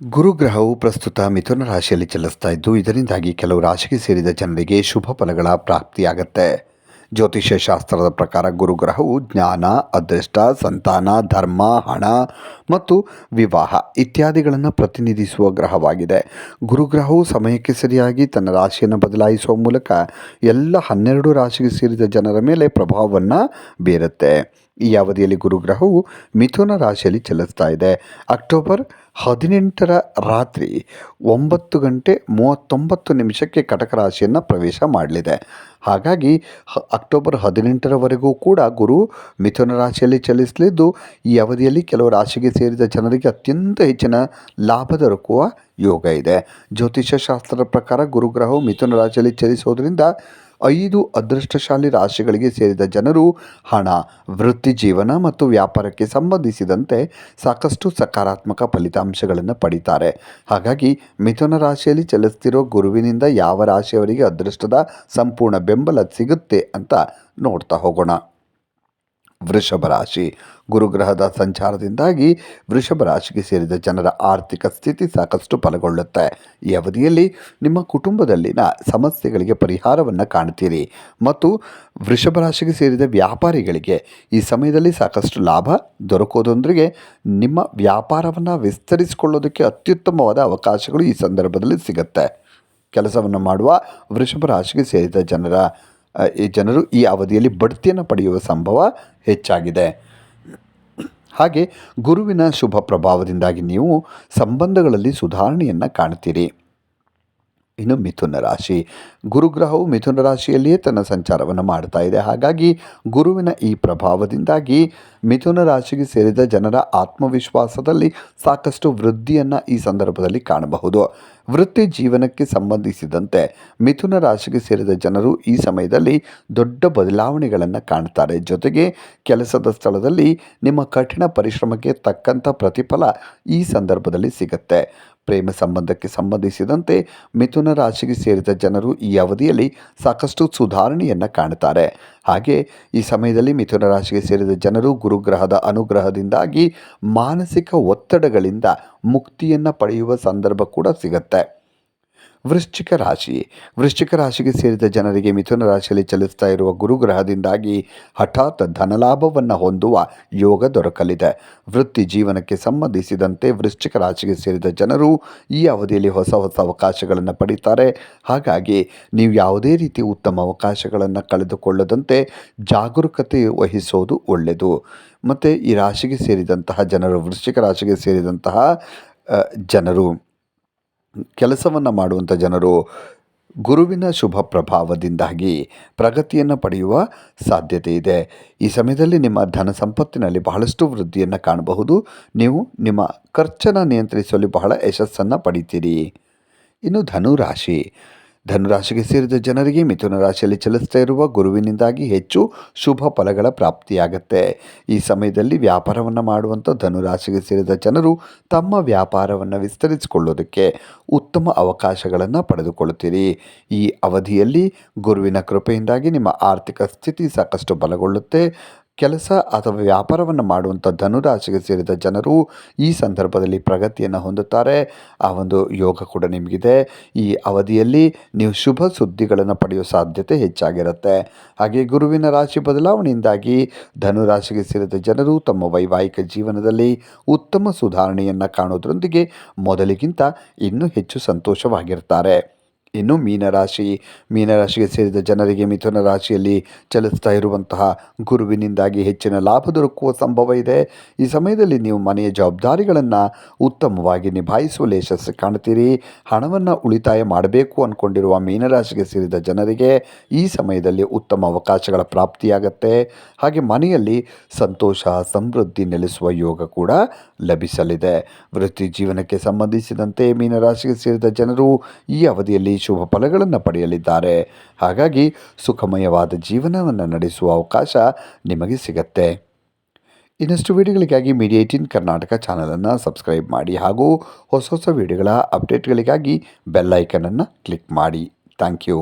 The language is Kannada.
ಗುರುಗ್ರಹವು ಪ್ರಸ್ತುತ ಮಿಥುನ ರಾಶಿಯಲ್ಲಿ ಚಲಿಸ್ತಾ ಇದ್ದು, ಇದರಿಂದಾಗಿ ಕೆಲವು ರಾಶಿಗೆ ಸೇರಿದ ಜನರಿಗೆ ಶುಭ ಫಲಗಳ ಪ್ರಾಪ್ತಿಯಾಗತ್ತೆ. ಜ್ಯೋತಿಷ್ಯ ಶಾಸ್ತ್ರದ ಪ್ರಕಾರ ಗುರುಗ್ರಹವು ಜ್ಞಾನ, ಅದೃಷ್ಟ, ಸಂತಾನ, ಧರ್ಮ, ಹಣ ಮತ್ತು ವಿವಾಹ ಇತ್ಯಾದಿಗಳನ್ನು ಪ್ರತಿನಿಧಿಸುವ ಗ್ರಹವಾಗಿದೆ. ಗುರುಗ್ರಹವು ಸಮಯಕ್ಕೆ ಸರಿಯಾಗಿ ತನ್ನ ರಾಶಿಯನ್ನು ಬದಲಾಯಿಸುವ ಮೂಲಕ ಎಲ್ಲ ಹನ್ನೆರಡು ರಾಶಿಗೆ ಸೇರಿದ ಜನರ ಮೇಲೆ ಪ್ರಭಾವವನ್ನು ಬೀರುತ್ತೆ. ಈ ಅವಧಿಯಲ್ಲಿ ಗುರುಗ್ರಹವು ಮಿಥುನ ರಾಶಿಯಲ್ಲಿ ಚಲಿಸ್ತಾ ಇದೆ. ಅಕ್ಟೋಬರ್ ಹದಿನೆಂಟರ ರಾತ್ರಿ ಒಂಬತ್ತು ಗಂಟೆ ಮೂವತ್ತೊಂಬತ್ತು ನಿಮಿಷಕ್ಕೆ ಕಟಕ ರಾಶಿಯನ್ನು ಪ್ರವೇಶ ಮಾಡಲಿದೆ. ಹಾಗಾಗಿ ಅಕ್ಟೋಬರ್ ಹದಿನೆಂಟರವರೆಗೂ ಕೂಡ ಗುರು ಮಿಥುನ ರಾಶಿಯಲ್ಲಿ ಚಲಿಸಲಿದ್ದು, ಈ ಅವಧಿಯಲ್ಲಿ ಕೆಲವು ರಾಶಿಗೆ ಸೇರಿದ ಜನರಿಗೆ ಅತ್ಯಂತ ಹೆಚ್ಚಿನ ಲಾಭ ದೊರಕುವ ಯೋಗ ಇದೆ. ಜ್ಯೋತಿಷ್ಯ ಶಾಸ್ತ್ರದ ಪ್ರಕಾರ ಗುರುಗ್ರಹವು ಮಿಥುನ ರಾಶಿಯಲ್ಲಿ ಚಲಿಸೋದ್ರಿಂದ ಐದು ಅದೃಷ್ಟಶಾಲಿ ರಾಶಿಗಳಿಗೆ ಸೇರಿದ ಜನರು ಹಣ, ವೃತ್ತಿ ಜೀವನ ಮತ್ತು ವ್ಯಾಪಾರಕ್ಕೆ ಸಂಬಂಧಿಸಿದಂತೆ ಸಾಕಷ್ಟು ಸಕಾರಾತ್ಮಕ ಫಲಿತಾಂಶಗಳನ್ನು ಪಡಿತಾರೆ. ಹಾಗಾಗಿ ಮಿಥುನ ರಾಶಿಯಲ್ಲಿ ಚಲಿಸ್ತಿರೋ ಗುರುವಿನಿಂದ ಯಾವ ರಾಶಿಯವರಿಗೆ ಅದೃಷ್ಟದ ಸಂಪೂರ್ಣ ಬೆಂಬಲ ಸಿಗುತ್ತೆ ಅಂತ ನೋಡ್ತಾ ಹೋಗೋಣ. ವೃಷಭ ರಾಶಿ. ಗುರುಗ್ರಹದ ಸಂಚಾರದಿಂದಾಗಿ ವೃಷಭ ರಾಶಿಗೆ ಸೇರಿದ ಜನರ ಆರ್ಥಿಕ ಸ್ಥಿತಿ ಸಾಕಷ್ಟು ಫಲಗೊಳ್ಳುತ್ತೆ. ಈ ಅವಧಿಯಲ್ಲಿ ನಿಮ್ಮ ಕುಟುಂಬದಲ್ಲಿನ ಸಮಸ್ಯೆಗಳಿಗೆ ಪರಿಹಾರವನ್ನು ಕಾಣ್ತೀರಿ. ಮತ್ತು ವೃಷಭ ರಾಶಿಗೆ ಸೇರಿದ ವ್ಯಾಪಾರಿಗಳಿಗೆ ಈ ಸಮಯದಲ್ಲಿ ಸಾಕಷ್ಟು ಲಾಭ ದೊರಕೋದೊಂದಿಗೆ ನಿಮ್ಮ ವ್ಯಾಪಾರವನ್ನು ವಿಸ್ತರಿಸಿಕೊಳ್ಳೋದಕ್ಕೆ ಅತ್ಯುತ್ತಮವಾದ ಅವಕಾಶಗಳು ಈ ಸಂದರ್ಭದಲ್ಲಿ ಸಿಗುತ್ತೆ. ಕೆಲಸವನ್ನು ಮಾಡುವ ವೃಷಭ ರಾಶಿಗೆ ಸೇರಿದ ಜನರ ಈ ಜನರು ಈ ಅವಧಿಯಲ್ಲಿ ಬಡ್ತಿಯನ್ನು ಪಡೆಯುವ ಸಂಭವ ಹೆಚ್ಚಾಗಿದೆ. ಹಾಗೆ ಗುರುವಿನ ಶುಭ ಪ್ರಭಾವದಿಂದಾಗಿ ನೀವು ಸಂಬಂಧಗಳಲ್ಲಿ ಸುಧಾರಣೆಯನ್ನು ಕಾಣ್ತೀರಿ. ಇನ್ನು ಮಿಥುನ ರಾಶಿ. ಗುರುಗ್ರಹವು ಮಿಥುನ ರಾಶಿಯಲ್ಲಿಯೇ ತನ್ನ ಸಂಚಾರವನ್ನು ಮಾಡ್ತಾ ಇದೆ. ಹಾಗಾಗಿ ಗುರುವಿನ ಈ ಪ್ರಭಾವದಿಂದಾಗಿ ಮಿಥುನ ರಾಶಿಗೆ ಸೇರಿದ ಜನರ ಆತ್ಮವಿಶ್ವಾಸದಲ್ಲಿ ಸಾಕಷ್ಟು ವೃದ್ಧಿಯನ್ನು ಈ ಸಂದರ್ಭದಲ್ಲಿ ಕಾಣಬಹುದು. ವೃತ್ತಿ ಜೀವನಕ್ಕೆ ಸಂಬಂಧಿಸಿದಂತೆ ಮಿಥುನ ರಾಶಿಗೆ ಸೇರಿದ ಜನರು ಈ ಸಮಯದಲ್ಲಿ ದೊಡ್ಡ ಬದಲಾವಣೆಗಳನ್ನು ಕಾಣ್ತಾರೆ. ಜೊತೆಗೆ ಕೆಲಸದ ಸ್ಥಳದಲ್ಲಿ ನಿಮ್ಮ ಕಠಿಣ ಪರಿಶ್ರಮಕ್ಕೆ ತಕ್ಕಂಥ ಪ್ರತಿಫಲ ಈ ಸಂದರ್ಭದಲ್ಲಿ ಸಿಗುತ್ತೆ. ಪ್ರೇಮ ಸಂಬಂಧಕ್ಕೆ ಸಂಬಂಧಿಸಿದಂತೆ ಮಿಥುನ ರಾಶಿಗೆ ಸೇರಿದ ಜನರು ಈ ಅವಧಿಯಲ್ಲಿ ಸಾಕಷ್ಟು ಸುಧಾರಣೆಯನ್ನು ಕಾಣುತ್ತಾರೆ ಹಾಗೆ ಈ ಸಮಯದಲ್ಲಿ ಮಿಥುನ ರಾಶಿಗೆ ಸೇರಿದ ಜನರು ಗುರುಗ್ರಹದ ಅನುಗ್ರಹದಿಂದಾಗಿ ಮಾನಸಿಕ ಒತ್ತಡಗಳಿಂದ ಮುಕ್ತಿಯನ್ನು ಪಡೆಯುವ ಸಂದರ್ಭ ಕೂಡ ಸಿಗುತ್ತೆ. ವೃಶ್ಚಿಕ ರಾಶಿ. ವೃಶ್ಚಿಕ ರಾಶಿಗೆ ಸೇರಿದ ಜನರಿಗೆ ಮಿಥುನ ರಾಶಿಯಲ್ಲಿ ಚಲಿಸ್ತಾ ಇರುವ ಗುರುಗ್ರಹದಿಂದಾಗಿ ಹಠಾತ್ ಧನಲಾಭವನ್ನು ಹೊಂದುವ ಯೋಗ ದೊರಕಲಿದೆ. ವೃತ್ತಿ ಜೀವನಕ್ಕೆ ಸಂಬಂಧಿಸಿದಂತೆ ವೃಶ್ಚಿಕ ರಾಶಿಗೆ ಸೇರಿದ ಜನರು ಈ ಅವಧಿಯಲ್ಲಿ ಹೊಸ ಹೊಸ ಅವಕಾಶಗಳನ್ನು ಪಡೀತಾರೆ. ಹಾಗಾಗಿ ನೀವು ಯಾವುದೇ ರೀತಿ ಉತ್ತಮ ಅವಕಾಶಗಳನ್ನು ಕಳೆದುಕೊಳ್ಳದಂತೆ ಜಾಗರೂಕತೆ ವಹಿಸೋದು ಒಳ್ಳೆಯದು. ಮತ್ತು ಈ ರಾಶಿಗೆ ಸೇರಿದಂತಹ ಜನರು, ವೃಶ್ಚಿಕ ರಾಶಿಗೆ ಸೇರಿದಂತಹ ಜನರು ಕೆಲಸವನ್ನು ಮಾಡುವಂಥ ಜನರು ಗುರುವಿನ ಶುಭ ಪ್ರಭಾವದಿಂದಾಗಿ ಪ್ರಗತಿಯನ್ನು ಪಡೆಯುವ ಸಾಧ್ಯತೆ ಇದೆ. ಈ ಸಮಯದಲ್ಲಿ ನಿಮ್ಮ ಧನ ಸಂಪತ್ತಿನಲ್ಲಿ ಬಹಳಷ್ಟು ವೃದ್ಧಿಯನ್ನು ಕಾಣಬಹುದು. ನೀವು ನಿಮ್ಮ ಖರ್ಚನ್ನು ನಿಯಂತ್ರಿಸುವಲ್ಲಿ ಬಹಳ ಯಶಸ್ಸನ್ನು ಪಡಿತೀರಿ. ಇನ್ನು ಧನುರಾಶಿ. ಧನುರಾಶಿಗೆ ಸೇರಿದ ಜನರಿಗೆ ಮಿಥುನ ರಾಶಿಯಲ್ಲಿ ಚಲಿಸ್ತಾ ಇರುವ ಗುರುವಿನಿಂದಾಗಿ ಹೆಚ್ಚು ಶುಭ ಫಲಗಳ ಪ್ರಾಪ್ತಿಯಾಗತ್ತೆ. ಈ ಸಮಯದಲ್ಲಿ ವ್ಯಾಪಾರವನ್ನು ಮಾಡುವಂಥ ಧನುರಾಶಿಗೆ ಸೇರಿದ ಜನರು ತಮ್ಮ ವ್ಯಾಪಾರವನ್ನು ವಿಸ್ತರಿಸಿಕೊಳ್ಳೋದಕ್ಕೆ ಉತ್ತಮ ಅವಕಾಶಗಳನ್ನು ಪಡೆದುಕೊಳ್ಳುತ್ತೀರಿ. ಈ ಅವಧಿಯಲ್ಲಿ ಗುರುವಿನ ಕೃಪೆಯಿಂದಾಗಿ ನಿಮ್ಮ ಆರ್ಥಿಕ ಸ್ಥಿತಿ ಸಾಕಷ್ಟು ಬಲಗೊಳ್ಳುತ್ತೆ. ಕೆಲಸ ಅಥವಾ ವ್ಯಾಪಾರವನ್ನು ಮಾಡುವಂಥ ಧನುರಾಶಿಗೆ ಸೇರಿದ ಜನರು ಈ ಸಂದರ್ಭದಲ್ಲಿ ಪ್ರಗತಿಯನ್ನು ಹೊಂದುತ್ತಾರೆ. ಆ ಒಂದು ಯೋಗ ಕೂಡ ನಿಮಗಿದೆ. ಈ ಅವಧಿಯಲ್ಲಿ ನೀವು ಶುಭ ಸುದ್ದಿಗಳನ್ನು ಪಡೆಯುವ ಸಾಧ್ಯತೆ ಹೆಚ್ಚಾಗಿರುತ್ತೆ. ಹಾಗೆ ಗುರುವಿನ ರಾಶಿ ಬದಲಾವಣೆಯಿಂದಾಗಿ ಧನುರಾಶಿಗೆ ಸೇರಿದ ಜನರು ತಮ್ಮ ವೈವಾಹಿಕ ಜೀವನದಲ್ಲಿ ಉತ್ತಮ ಸುಧಾರಣೆಯನ್ನು ಕಾಣೋದ್ರೊಂದಿಗೆ ಮೊದಲಿಗಿಂತ ಇನ್ನೂ ಹೆಚ್ಚು ಸಂತೋಷವಾಗಿರ್ತಾರೆ. ಇನ್ನು ಮೀನರಾಶಿ ಮೀನರಾಶಿಗೆ ಸೇರಿದ ಜನರಿಗೆ ಮಿಥುನ ರಾಶಿಯಲ್ಲಿ ಚಲಿಸ್ತಾ ಇರುವಂತಹ ಗುರುವಿನಿಂದಾಗಿ ಹೆಚ್ಚಿನ ಲಾಭ ದೊರಕುವ ಸಂಭವ ಇದೆ. ಈ ಸಮಯದಲ್ಲಿ ನೀವು ಮನೆಯ ಜವಾಬ್ದಾರಿಗಳನ್ನು ಉತ್ತಮವಾಗಿ ನಿಭಾಯಿಸುವಲ್ಲಿ ಯಶಸ್ಸು ಕಾಣ್ತೀರಿ. ಹಣವನ್ನು ಉಳಿತಾಯ ಮಾಡಬೇಕು ಅಂದ್ಕೊಂಡಿರುವ ಮೀನರಾಶಿಗೆ ಸೇರಿದ ಜನರಿಗೆ ಈ ಸಮಯದಲ್ಲಿ ಉತ್ತಮ ಅವಕಾಶಗಳ ಪ್ರಾಪ್ತಿಯಾಗತ್ತೆ. ಹಾಗೆ ಮನೆಯಲ್ಲಿ ಸಂತೋಷ, ಸಮೃದ್ಧಿ ನೆಲೆಸುವ ಯೋಗ ಕೂಡ ಲಭಿಸಲಿದೆ. ವೃತ್ತಿ ಜೀವನಕ್ಕೆ ಸಂಬಂಧಿಸಿದಂತೆ ಮೀನರಾಶಿಗೆ ಸೇರಿದ ಜನರು ಈ ಅವಧಿಯಲ್ಲಿ ಶುಭ ಫಲಗಳನ್ನು ಪಡೆಯಲಿದ್ದಾರೆ. ಹಾಗಾಗಿ ಸುಖಮಯವಾದ ಜೀವನವನ್ನು ನಡೆಸುವ ಅವಕಾಶ ನಿಮಗೆ ಸಿಗತ್ತೆ. ಇನ್ನಷ್ಟು ವಿಡಿಯೋಗಳಿಗಾಗಿ ಮೀಡಿಯಾ ಏಯ್ಟೀನ್ ಕರ್ನಾಟಕ ಚಾನಲನ್ನು ಸಬ್ಸ್ಕ್ರೈಬ್ ಮಾಡಿ ಹಾಗೂ ಹೊಸ ಹೊಸ ವಿಡಿಯೋಗಳ ಅಪ್ಡೇಟ್ಗಳಿಗಾಗಿ ಬೆಲ್ ಐಕನನ್ನು ಕ್ಲಿಕ್ ಮಾಡಿ. Thank you.